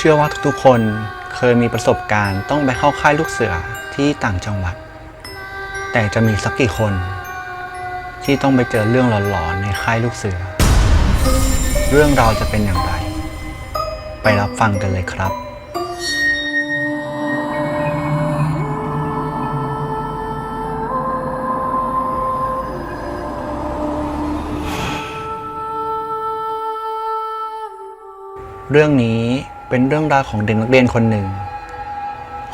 เชื่อว่าทุกๆคนเคยมีประสบการณ์ต้องไปเข้าค่ายลูกเสือที่ต่างจังหวัด แต่จะมีสักกี่คน ที่ต้องไปเจอเรื่องหลอนๆในค่ายลูกเสือ เรื่องราวจะเป็นอย่างไร ไปรับฟังกันเลยครับเรื่องนี้ เป็นเรื่องราวของเด็กนักเรียนคนหนึ่ง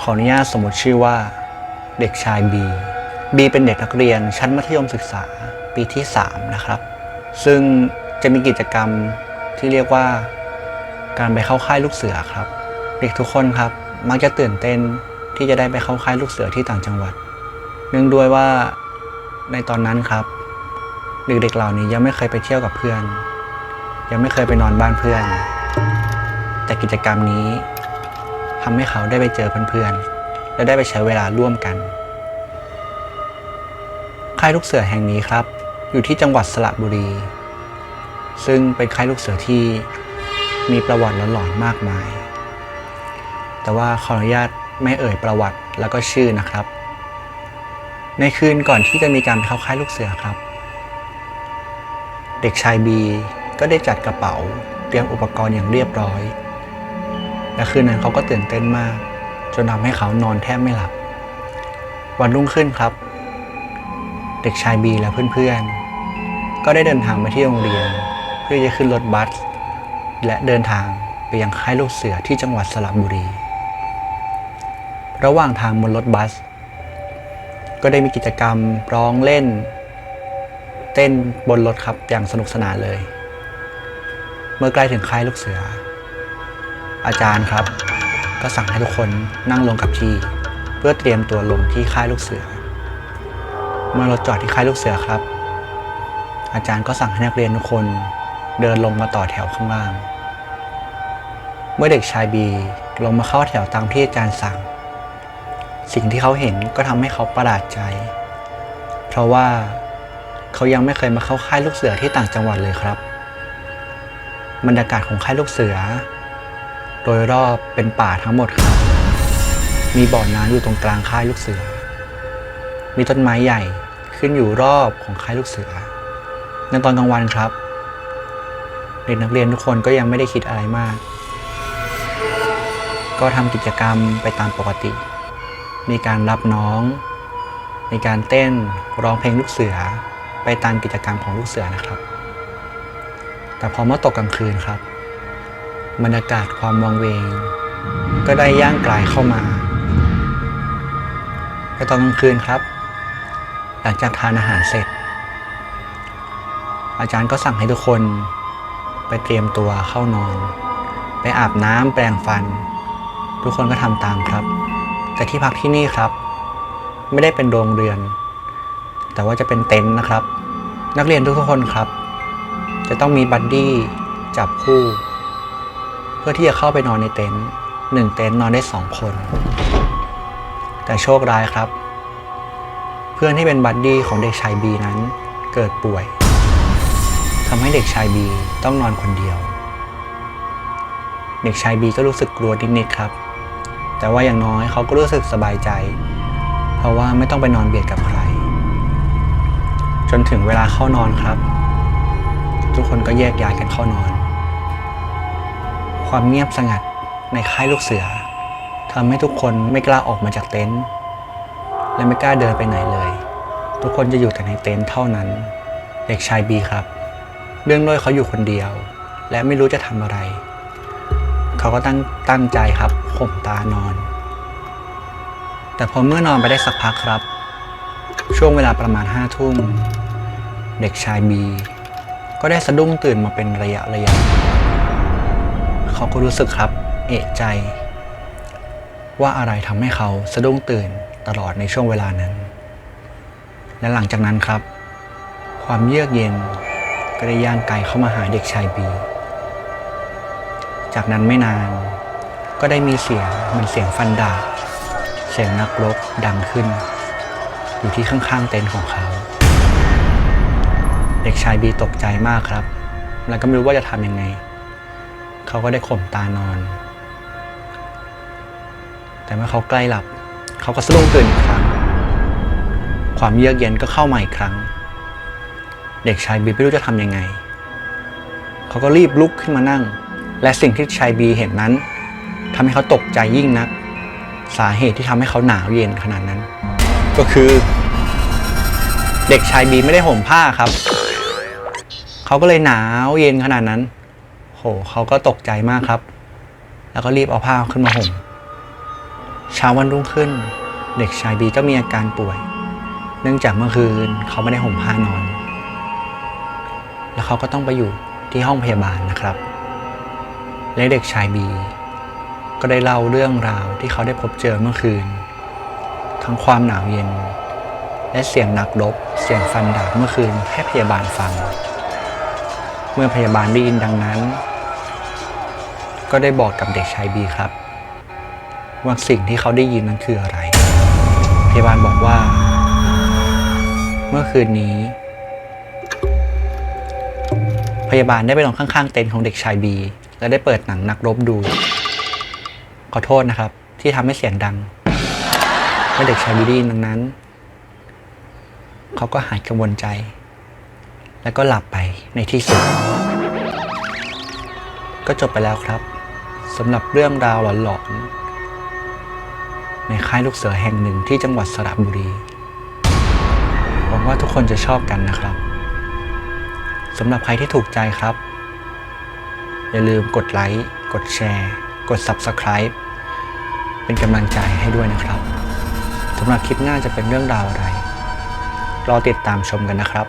ขออนุญาตสมมติชื่อว่า เด็กชายบีบีเป็นเด็กนักเรียนชั้นมัธยมศึกษาปีที่ 3 นะครับ ซึ่งจะมีกิจกรรมที่เรียกว่า การไปเข้าค่ายลูกเสือครับ เด็กทุกคนครับมักจะตื่นเต้นที่จะได้ไปเข้าค่ายลูกเสือที่ต่างจังหวัด เนื่องด้วยว่าในตอนนั้นครับเด็กๆเหล่านี้ยังไม่เคยไปเที่ยวกับเพื่อน ยังไม่เคยไปนอนบ้านเพื่อน แต่กิจกรรมนี้ทำให้เขาได้ไปเจอเพื่อนๆ และได้ไปใช้เวลาร่วมกัน ค่ายลูกเสือแห่งนี้ครับ อยู่ที่จังหวัดสระบุรี ซึ่งเป็นค่ายลูกเสือที่มีประวัติหลอนๆมากมาย แต่ว่าขออนุญาตไม่เอ่ยประวัติแล้วก็ชื่อนะครับ ในคืนก่อนที่จะมีการเข้าค่ายลูกเสือครับ เด็กชายบีก็ได้จัดกระเป๋า เตรียมอุปกรณ์อย่างเรียบร้อย และคืนนั้นเขาก็ตื่นเต้นมาก จนทำให้เขานอนแทบไม่หลับ วันรุ่งขึ้นครับ เด็กชายบีและเพื่อนๆ ก็ได้เดินทางมาที่โรงเรียน เพื่อจะขึ้นรถบัส และเดินทางไปยังค่ายลูกเสือที่จังหวัดสระบุรี ระหว่างทางบนรถบัส ก็ได้มีกิจกรรมร้องเล่น เต้นบนรถครับอย่างสนุกสนานเลย เมื่อใกล้ถึงค่ายลูกเสือ อาจารย์ครับ ก็สั่งให้ทุกคนนั่งลงกับที่ เพื่อเตรียมตัวลงที่ค่ายลูกเสือ เมื่อรถจอดที่ค่ายลูกเสือครับ อาจารย์ก็สั่งให้นักเรียนทุกคนเดินลงมาต่อแถวข้างล่าง เมื่อเด็กชายบีลงมาเข้าแถวตามที่อาจารย์สั่ง สิ่งที่เขาเห็นก็ทำให้เขาประหลาดใจ เพราะว่าเขายังไม่เคยมาเข้าค่ายลูกเสือที่ต่างจังหวัดเลยครับ บรรยากาศของค่ายลูกเสือ โดยรอบเป็นป่าทั้งหมดครับ มีบ่อน้ำอยู่ตรงกลางค่ายลูกเสือ มีต้นไม้ใหญ่ขึ้นอยู่รอบของค่ายลูกเสือ ในตอนกลางวันครับ เด็กนักเรียนทุกคนก็ยังไม่ได้คิดอะไรมาก ก็ทำกิจกรรมไปตามปกติ มีการรับน้อง มีการเต้นร้องเพลงลูกเสือ ไปตามกิจกรรมของลูกเสือนะครับ แต่พอเมื่อตกกลางคืนครับ บรรยากาศความวังเวง ก็ได้ย่างกลายเข้ามาในตอนกลางคืนครับ หลังจากทานอาหารเสร็จ อาจารย์ก็สั่งให้ทุกคนไปเตรียมตัวเข้านอน ไปอาบน้ำแปรงฟัน ทุกคนก็ทำตามครับ แต่ที่พักที่นี่ครับ ไม่ได้เป็นโรงเรือน แต่ว่าจะเป็นเต็นท์นะครับ นักเรียนทุกๆคนครับ จะต้องมีบัดดี้จับคู่ พื่อที่จะเข้าไปนอนในเต็นท์หนึ่งเต็นท์นอนได้สองคน แต่โชคร้ายครับ เพื่อนที่เป็นบัดดี้ของเด็กชายบีนั้นเกิดป่วยทำให้เด็กชายบีต้องนอนคนเดียว เด็กชายบีก็รู้สึกกลัวนิดๆครับ แต่ว่าอย่างน้อยเขาก็รู้สึกสบายใจ เพราะว่าไม่ต้องไปนอนเบียดกับใคร จนถึงเวลาเข้านอนครับ ทุกคนก็แยกย้ายกันเข้านอน ความเงียบสงัดในค่ายลูกเสือทำให้ทุกคนไม่กล้าออกมาจากเต็นท์และไม่กล้าเดินไปไหนเลย ทุกคนจะอยู่แต่ในเต็นท์เท่านั้น เด็กชายบีครับ เรื่องด้วยเขาอยู่คนเดียว และไม่รู้จะทำอะไร เขาก็ตั้งตั้งใจครับข่มตานอน แต่พอเมื่อนอนไปได้สักพักครับ ช่วงเวลาประมาณห้าทุ่มเด็กชายบีก็ได้สะดุ้งตื่นมาเป็นระยะระยะ เขาก็รู้สึกครับ เอะใจ ว่าอะไรทำให้เขาสะดุ้งตื่นตลอดในช่วงเวลานั้น และหลังจากนั้นครับ ความเยือกเย็นก็ได้ย่างไกลเข้ามาหาเด็กชายบี จากนั้นไม่นาน ก็ได้มีเสียงเหมือนเสียงฟันดาบเสียงนักรบดังขึ้น อยู่ที่ข้างๆเต็นท์ของเขา เด็กชายบีตกใจมากครับ แล้วก็ไม่รู้ว่าจะทำยังไง เขาก็ได้ข่มตานอน แต่เมื่อเขาใกล้หลับ เขาก็สะดุ้งตื่นอีกครั้ง ความเยือกเย็นก็เข้ามาอีกครั้ง เด็กชายบีไม่รู้จะทำยังไง เขาก็รีบลุกขึ้นมานั่ง และสิ่งที่ชายบีเห็นนั้นทำให้เขาตกใจยิ่งนัก สาเหตุที่ทำให้เขาหนาวเย็นขนาดนั้น ก็คือ เด็กชายบีไม่ได้ห่มผ้าครับ เขาก็เลยหนาวเย็นขนาดนั้น หเขาก็ตกใจมากครับ แล้วก็รีบเอาผ้าขึ้นมาห่มเช้าวันรุ่งขึ้น เด็กชายบีก็มีอาการป่วย เนื่องจากเมื่อคืนเขาไม่ได้ห่มผ้านอน แล้วเขาก็ต้องไปอยู่ที่ห้องพยาบาลนะครับ และเด็กชายบีก็ได้เล่าเรื่องราวที่เขาได้พบเจอเมื่อคืน ทั้งความหนาวเย็น และเสียงนักรบเสียงฟันดาบเมื่อคืนให้พยาบาลฟัง เมื่อพยาบาลได้ยินดังนั้น ก็ได้บอกกับเด็กชายบีครับ ว่าสิ่งที่เขาได้ยินนั้นคืออะไร พยาบาลบอกว่า เมื่อคืนนี้ พยาบาลได้ไปนอนข้างๆ เต็นท์ของเด็กชายบี และได้เปิดหนังนักรบดู ขอโทษนะครับ ที่ทำให้เสียงดังเมื่อเด็กชายบีได้ยินดังนั้น เขาก็หายกังวลใจ แล้วก็หลับไปในที่สุดก็จบไปแล้วครับ สำหรับเรื่องราวหลอนๆ ในค่ายลูกเสือแห่งหนึ่งที่จังหวัดสระบุรี หวังว่าทุกคนจะชอบกันนะครับสำหรับใครที่ถูกใจครับ อย่าลืมกดไลค์ กดแชร์ กด Subscribe เป็นกำลังใจให้ด้วยนะครับสำหรับคลิปหน้าจะเป็นเรื่องราวอะไร รอติดตามชมกันนะครับ